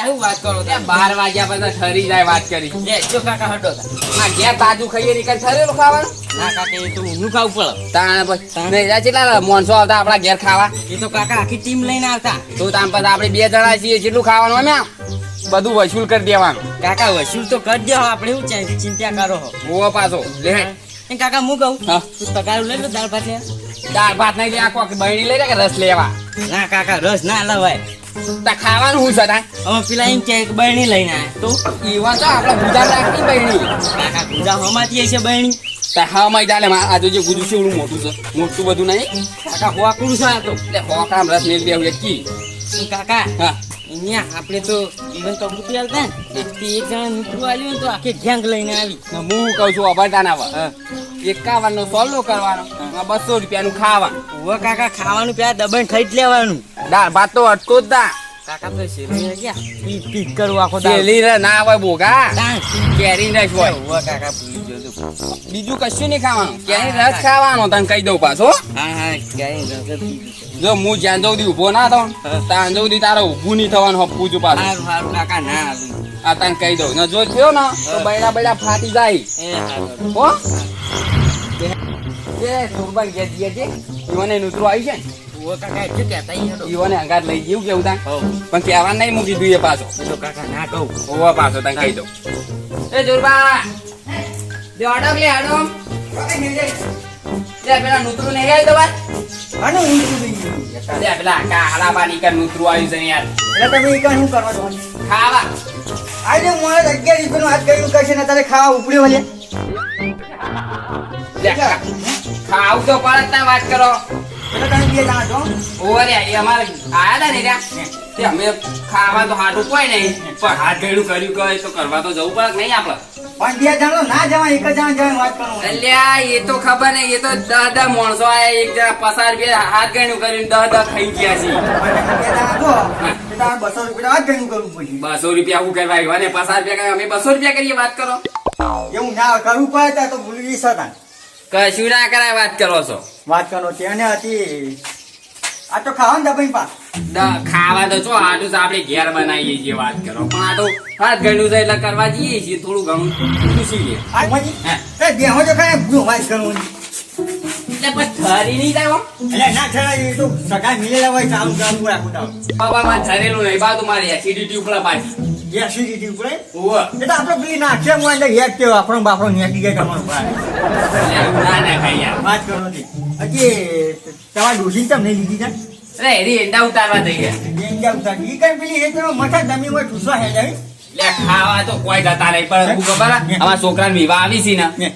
ચાહું વાત કરો? એ બાર વાગ્યા પછી ઠરી જાય વાત કરી. લે જો કાકા હડો તા. ઘેર તાજું ખાઈએ નીકળ ઠરેલું ખાવાનું ના કાકા એ તો ઊનું ખાવું પડે. તાણ પછી નહીં જા કેટલા માણસો આવતા આપણા ઘેર ખાવા? એ તો કાકા આખી ટીમ લઈને આવતા. તો તાણ પછી આપણે બે જણા છીએ કેટલું ખાવાનું અમે બધું વસૂલ કરી દેવાનું. કાકા વસૂલ તો કરી દેવા આપણે શું ચા- ચિંતા કરો હો. પાછો લે. કાકા હું કહું. તું તગારું લઈ લો દાળ ભાત દાળ ભાત નહીં લે બહેણી લઈ લે કે રસ લેવા? ના કાકા રસ ના લવાય. તા ખાવાનું હું સદા હવે પેલા એમ કે બહેણી લઈને આયા. તો? ઈવા તો આપણે ગુજાર રાખની બહેણી કાકા ગુજા હમાતી છે બહેણી તા હા મય ચાલે આ જો જે ગુજુ છે એવું મોટું છે. મોટું બધું નહીં. કાકા હોકડું છે આ તો. એટલે હોકામ રસ મેળ દેવું કી. કાકા હા. અહીંયા આપણે તો ઇવન તો મૂકી આવતા ને. એક જણા મિત્રો આવ્યું તો આખી ગેંગ લઈને આવી. હું કહું છું અભરતા ના એકાવન નો સોલો કરવાનો બસો રૂપિયાનું ખાવાનું. ઓ કાકા ખાવાનું પ્યા દબાણ થઈ જ લેવાનું. દાળ ભાત તો અટકો જ ના કાકા તો શેરડી ગયા પી પી કરવું આખો દાડો. શેલી રે ના હોય બોગા. કેરી રસ હોય. ઓ કાકા ભૂલી ગયો તો. બીજું કશું નહીં ખાવાનું. કેરી રસ ખાવાનો તને કહી દઉં પાછો. હા હા ક્યાંય રસ જ હું જ્યાં જઉં ઊભો ના થાઉં ત્યાં જઉં તારે ઊભું નહીં થવાનું હપ્પું છું પાછું. હારું હારું કાકા ના આ તને કહી દઉં. ને જો થયો ને તો બૈડા બૈડા ફાટી જાય. હો? એ સુરબાન ઘેર જઈએ છે ઈવને નૂતરું આવી છે ને. કાકા એટલું કહેતા ઈ હેડો. લઈ ગયું કેવું તા પણ કહેવા નહીં મૂકી દઉં પાછો. તો કાકા ના કહું. ઓવા પાછો તને કહી દઉં. એ જોરબા બે ઓડો કે આડો લે પેલા નૂતરું નહીં આવી દવા આનું ઊંચું થઈ ગયું. લે પેલા કાળા કર નૂતરું આવ્યું છે યાર. એટલે તમે ઈ કાંઈ શું કરવા છો? ખાવા. આજે મોડે અગિયાર રૂપિયાનું હાથ કર્યું કશે ને તારે ખાવા ઉપડ્યો લે. ખાવું તો પડે ના વાત કરો. એટલે તમે બે જણા છો ઓરે અમારે આયા હતા ને ત્યાં અમે ખાવા તો હાટું કોઈ નહીં પણ હાથ ગયડું કર્યું કહે તો કરવા તો જવું પડે નહીં આપણે પણ બે જણા ના જવાય એક જ જણા વાત કરો અલ્યા એ તો ખબર નહીં એ તો દહ દહ માણસો આયા એક જણા પસાર બે હાથ ગણ્યું કર્યું દહ દહ ખાઈ ગયા છે. બસો રૂપિયા કરવું બસો રૂપિયા હું કરવા આવ્યો? ને પસાર રૂપિયા અમે બસો રૂપિયા કરીએ વાત કરો. એવું ના કરવું પડે તો ભૂલી શકતા કશું ના કરાય વાત કરો છો. વાત કરો તેને હતી. આ તો ખાવાનું દબાઈ પા ખાવા તો છો આટલું તો આપણે ઘેર બનાવીએ છીએ વાત કરો. પણ આ તો હાથ છે એટલે કરવા જઈએ છીએ થોડું ઘણું ખુશી. એ બેહો તો ખાય હું વાત કરવું એટલે પણ ઠરી નહીં થાય એટલે ના એ તો સગા મિલેલા હોય ચાલુ ચાલુ રાખું તાવ બાબામાં ઠરેલું નહીં બાજુ મારી એસિડિટી ઉપર પાછી એસિડિટી ઉપડે ઓવે. એટલે આપણે પેલી નાખીએ હું એટલે હેક કેવો આપણો બાપડો નેકી ગયા તમારો ભાઈ. વાત કરો હજી તમારા ડોસી તમે નહીં લીધી છે? અરે એરી એંડા ઉતારવા થઈ ગયા બેન જાવ તાર ઈ કઈ પેલી એ તો મઠા જમી હોય ઠૂસવા હે જાય લે ખાવા તો કોઈ જતા નહીં પણ હું ખબર? અમારા છોકરાને વિવાહ આવી છે ને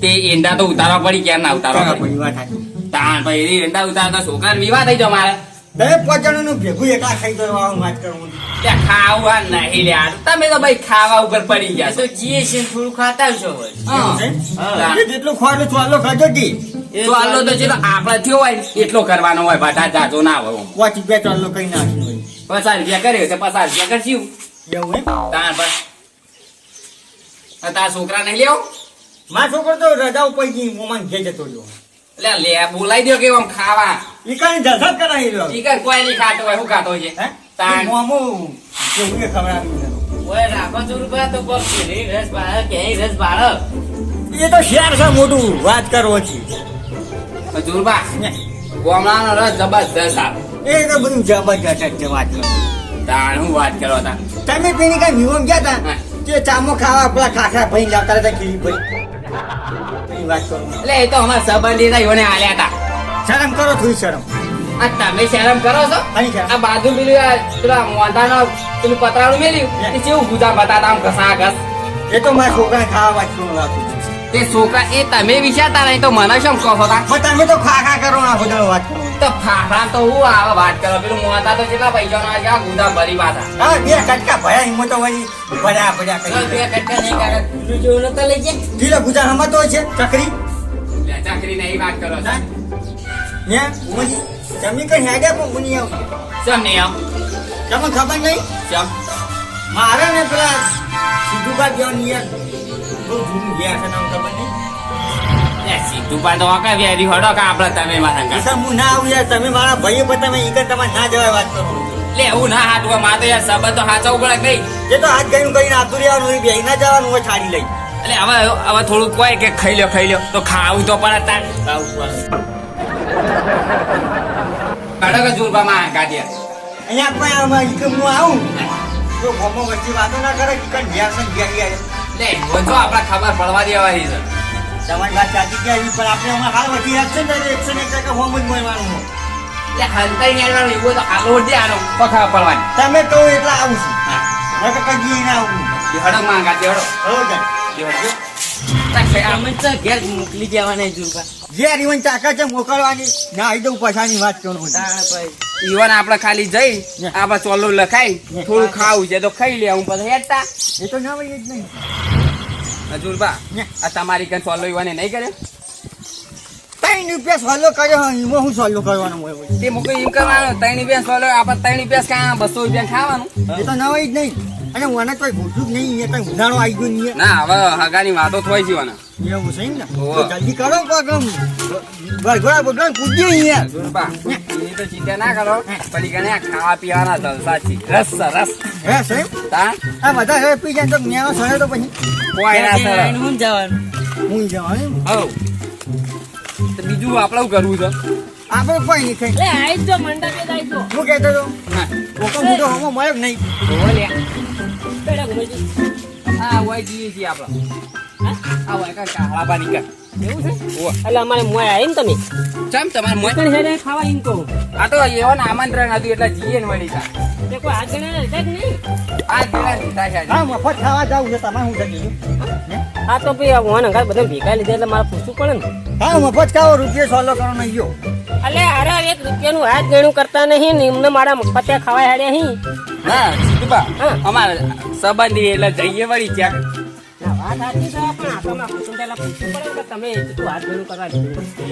તે એંડા તો ઉતારવા પડી ક્યાં ના ઉતારવા તારા પડી તાણ ભાઈ એંડા ઉતારતા છોકરાને વિવાહ થઈ જાવ મારે. દરેક પોચાણું ભેગું એકલા ખાઈ જવાનું વાત કરું લે ખાવા નહીં લે તમે તો ભાઈ ખાવા ઉપર પડી ગયા તો જીએ છે થોડું ખાતા છો? હોય હા. એ જેટલું ખોવાય ચાલો ખાજો કી તો તો ચલો આપણે થયો હોય એટલો કરવાનો હોય બધા જાજો ના હોય. પાંચ રૂપિયા ચાલો કઈ નાખ્યું હોય. પચાસ રૂપિયા કર્યો તો પચાસ રૂપિયા કરશું. એવું બસ તારા છોકરા નહીં લેવો મારા છોકરો તો રજા ઉપર ગઈ મોમાં જતો રહ્યો. લે લે બોલાઈ દો કે આમ ખાવા? ઈકાની કાંઈ જલસા જ કરાવી રહ્યો ચીકન કોઈ નહીં ખાતો હોય હું ખાતો છે? હે? તાણ. મોમો કેવું કે ખબર આવી ઓય રાખો છો રૂપિયા તો બોલ કે રસ બાળ કે રસ બાળ એ તો શેર છે મોટું વાત કરો છે હજુરબા ગોમડાનો રસ જબરદસ્ત આવે. એ તો બધું જબરજસ્ત છે વાત તાણ હું વાત કરો તા. તમે પેલી કઈ વિવમ ગયા તા. તે ચામો ખાવા પેલા ખાખરા ભાઈ લાવતા હતા ખીરી ભરી. વાત કરો. એટલે એ તો અમારા સંબંધી હતા આલ્યા હતા. શરમ કરો થોડી શરમ. આ તમે શરમ કરો છો? આ બાજુ પેલું આ પેલા મોંધાનો પેલું પતરાળું મેલ્યું એ કેવું ગુજા બતાતા આમ ઘસા ઘસ એ તો મારા છોકરાને ખાવા વાત કરો તે છોકરા એ તમે વિચારતા નહીં તો મને શું કહો છો તમે તો ખા ખા કરો ના બધા વાત કરો. તો ફાફડા તો હું આવે વાત કરો પેલું મોંધા તો કેટલા પૈસા ના છે ગુદા ભરી પાછા. હા બે કટકા ભયા હિંમત તો વળી ભર્યા ભર્યા કરી બે કટકા નહીં કાકા બીજું જેવું નતો લઈ જાય કિલો ગુજા હમતો છે ચકરી? લે, ચાકરી નહીં વાત કરો છો ને ઉમજી કઈ હેડ્યા પણ નહીં આવું. ચમ નહીં આવ? તમને ખબર નહીં? ચમ. મારે ને પેલા સીધુબા જેવા નિયર બહુ જૂનું ગયા છે નામ ખબર નહીં? સીધું તો વાંકા વ્યારી હડો કા આપણે તમે મારા સર હું ના આવું યાર. તમે મારા ભાઈ પર તમે ઈ તમારે ના જવાય વાત કરો. લે એવું ના હાટવા માં તો યાર સંબંધ તો હાચવવું પડે કઈ જે તો હાથ ગયું કરીને આતુર રહેવાનું હોય બેહી ના જવાનું હોય છાડી લઈ એટલે હવે હવે થોડું કોઈ કે ખાઈ લ્યો ખાઈ લ્યો. તો ખાવું તો પણ તાર. કાઢો કે જુરબામાં ગાડિયા અહીંયા કોઈ આમાં ઈ કે હું આવું. તો ગોમો વચ્ચે વાતો ના કરે કે છે ને ઘેર લે જો આપડા ખબર પડવા દેવાની છે. તમારી વાત સાચી કે આવી પણ આપણે હમણાં હાલ વધી એક્શન ને એક્શન એક ટકા હોમ જ મળવાનું એટલે હંતાઈ એવું તો આનો તો પડવાની. તમે કહો એટલે આવું છું. હા. નકર કદી ના આવું. એ માંગા ગાડી હડો ઘેર મોકલી દેવાના જુરબા જે રીવન ચાકા છે મોકલવાની. ના આવી દઉં પછાની વાત કરું બધી. તાણ ભાઈ. ઈવન આપણે ખાલી જઈ આપણે ચોલો લખાઈ થોડું ખાવું છે તો ખાઈ લે હું પછી હેડતા. એ તો ના જ નહીં. હજુરબા. આ તમારી કઈ ચોલો યુવાને નહીં કર્યો? ત્રણ રૂપિયા સોલો કર્યો હા એમાં હું સોલો કરવાનો હોય? તે મૂકો એમ કરવાનું ત્રણ રૂપિયા સોલો આપણે ત્રણ રૂપિયા કાં બસો રૂપિયા ખાવાનું? એ તો ના હોય જ નહીં. અને મને કોઈ ભૂતું જ નહીં એ કઈ ઉનાળો આવી ગયું નહીં. ના હવે હગાની વાતો થોઈ છે એવું છે ને. તો જલ્દી કરો પગમ ગરગોળા બોગડા પૂછીએ અહીંયા. એ તો ચિંતા ના કરો. પડી ગણે ખાવા પીવાના જલસા છે. રસ રસ. હે સાહેબ તા આ બધા હવે પી જાય તો ન્યાનો સળે તો પછી. કોઈ ના ઘેર સર હું જવાનું. હું જવા એમ. હવ. તો બીજું આપણે કરવું છે? આપણે કોઈ નહીં ખાઈ લે આઈ જો મંડપે આઈ જો હું કહેતો હતો? હા. કોકો મોટો હમો મળ્યો જ નહીં? લ્યા. પેડા ઘુમજી આ હોય જઈએ છીએ આપણે. આ હોય કાંઈ કાળા પાણી કર. એવું છે? એટલે અમારે મોય આઈ ને તમે? ચમ તમારે મોય પણ હેડે ખાવા ઈમ કહું. આ તો એવો આમંત્રણ હતું એટલે જઈએ ને વળી તા તે કોઈ હાથ ગણે છે કે નહીં? આ જેવા લીધા છે હા મફત ખાવા જાવું છે તમારે હું જતી આ તો ભાઈ મોહન અંગાર બધા ભેગા લીધા એટલે મારે પૂછવું પડે ને. હા મફત ખાવો રૂપિયા સોલો કરો નહીં ગયો. અલે અરે એક રૂપિયાનું હાથ ગણું કરતા નહીં ને એમને મારા મફતે ખાવા હેડ્યા હી ના સીધુબા. અમારે સંબંધી એટલે જઈએ વળી ક્યાંક.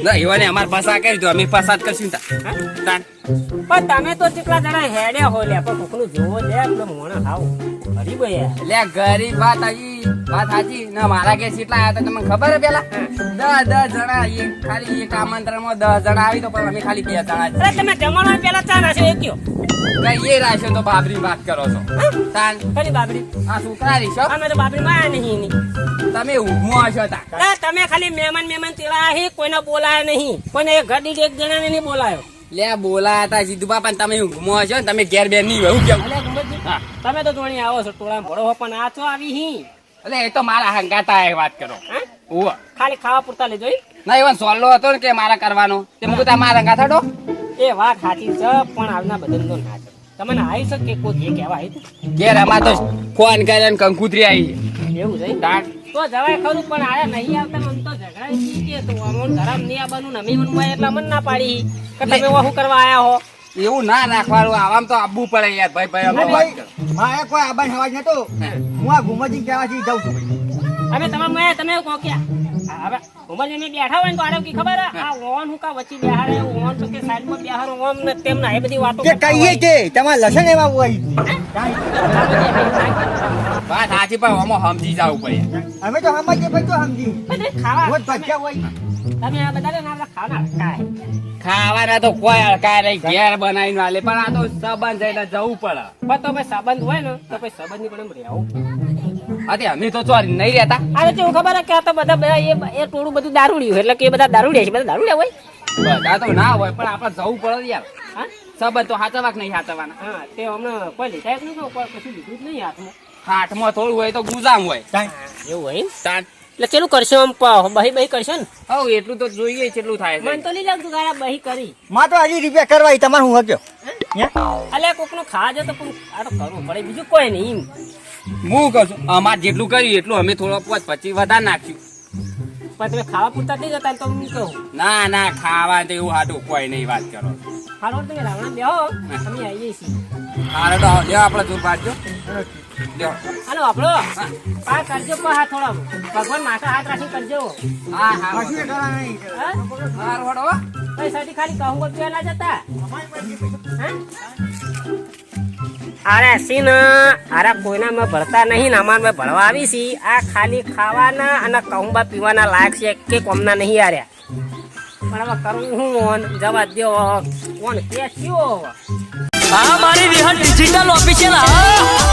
ના, એવાને અમારે પસા કરી દો અમે કરશું તા. પણ તમે તો કેટલા જણા હેડ્યા હો લે પણ કોકનું જોવો લે મોણા હરી લે ગરીબ વાત આવી વાત સાચી. ના મારા કે સીટલા આવ્યા હતા તમને ખબર હે પેલા? દસ દસ જણા એક ખાલી એક આમંત્રણમાં દસ જણા આવી તો પણ અમે ખાલી બે જણા. અરે તમે જમણવાર પેલા ચા નાખ્યો એક કયો? એ રાખ્યો તો બાબરી વાત કરો છો. તાન. ખરી બાબરી? આ છોકરા રીશો અમે તો બાબરી માં નહીં તમે ઊંઘમાં હશો તા. તમે ખાલી મહેમાન મહેમાન તેડા હી કોઈને બોલાયા નહીં. કોઈને એક ઘડી એક જણાને નહીં બોલાયો. લે બોલાયા તા સીધું બાપા તમે ઊંઘમાં હશો ને તમે ઘેર બેર નહીં હોય હું કેવું. તમે તો જોણી આવો છો ટોળા ભરો પણ આ તો આવી હી. એટલે એ તો મારા હંગાતા એ વાત કરો. હા? ખાલી ખાવા પૂરતા લેજો. ના એવો સોલ્લો હતો ને કે મારા કરવાનો. તે મુકું તા મારા હંગા થડો એ વાત સાચી છે પણ આવના બદલ નો ના છે તમને આવી શકે કોઈ જે કહેવા આવી ઘેર અમાર તો ફોન કરે ને કંકુતરી આવી. એવું છે ડાટ તો જવાય ખરું પણ આયા નહીં આવતા ને આમ તો ઝઘડા કે તો અમોન ધરામ નહીં આવવાનું ને અમે મને ના પાડી. કે તમે હું કરવા આયા હો? એવું ના રાખવાનું. આવામ તો આવવું પડે યાર ભાઈ ભાઈ કરો. મારે કોઈ આબાન હવાજ નતો હું. આ ગુમજી કહેવાથી જાઉં છું. અમે તમારે મોય તમે કહો કે હવે ગુમજી ને બેઠા હોય ને તો આને કી ખબર? આ ઓન હું કા વચ્ચે બેહાડે ઓન તો કે સાઈડમાં બેહારો ઓમ ને તેમ ના એ બધી વાતો કે કહીએ કે તમારે લસણ એવા હોય. વાત સાચી પણ આમાં સમજી જાવ પડે. અમે તો સમજીએ પછી તો સમજી ખાવા. હોય. તમે આ બધા ને ખાવાના કાય ખાવાના તો કોઈ અડકાય નહીં ઘેર બનાવીને વાલે. પણ આ તો સંબંધ એટલે જવું પડે. પણ તો ભાઈ સંબંધ હોય ને તો ભાઈ સંબંધની પણ રહેવું. અતે અમે તો ચોરી નહીં રહેતા. આ તો ખબર કે આ તો બધા બધા એ એ ટોળું બધું દારૂડિયું એટલે કે બધા દારૂડિયા છે બધા દારૂડિયા હોય. બધા તો ના હોય પણ આપણે જવું પડે યાર. સંબંધ તો હાચવા કે નહીં હાચવાના હા તે હમણાં કોઈ લીધા તો કોઈ કશું લીધું જ નહીં હાથમાં. હાથમાં થોડું હોય તો ગુજામ હોય. એવું હોય? તાણ એટલે કેટલું કરશો આમ બહી બહી કરશો ને? હવ એટલું તો જોઈએ કેટલું થાય મને તો નહીં લાગતું ગાડા બહી કરી. માં તો હજી રૂપિયા કરવા તમારે હું હજો અલે કોકનું ખાવા જાય તો કોક આ તો કરવું પડે બીજું કોઈ નહીં એમ. હું કહું છું અમારે જેટલું કર્યું એટલું અમે થોડો પાંચ પચીસ વધારે નાખ્યું. પણ તમે ખાવા પૂરતા નહીં જતા તો હું કહું. ના ના ખાવા તો એવું હાટું કોઈ નહીં વાત કરો. હાલો તમે રાવણા બેહો અમે આવીએ છીએ. હારે તો આવજો આપણે દૂર પાડજો હાલો આપણો આ કરજો પણ હાથ થોડા. ભગવાન માથા હાથ રાખી કરજો. હા હા. કશું કરવા નહીં હા? હો. પૈસાથી ખાલી કહું ગો પેલા જતા? અરે સીન અરે કોઈના મેં ભરતા નહીં ને અમારે મેં ભરવા આવી છી. આ ખાલી ખાવાના અને કહુંબા પીવાના લાયક છે કે કોમના નહીં આર્યા પણ હવે કરું હું ઓન જવા દો કોણ કે થયો હા મારી વિહળ ડિજિટલ ઓફિસિયલ હા.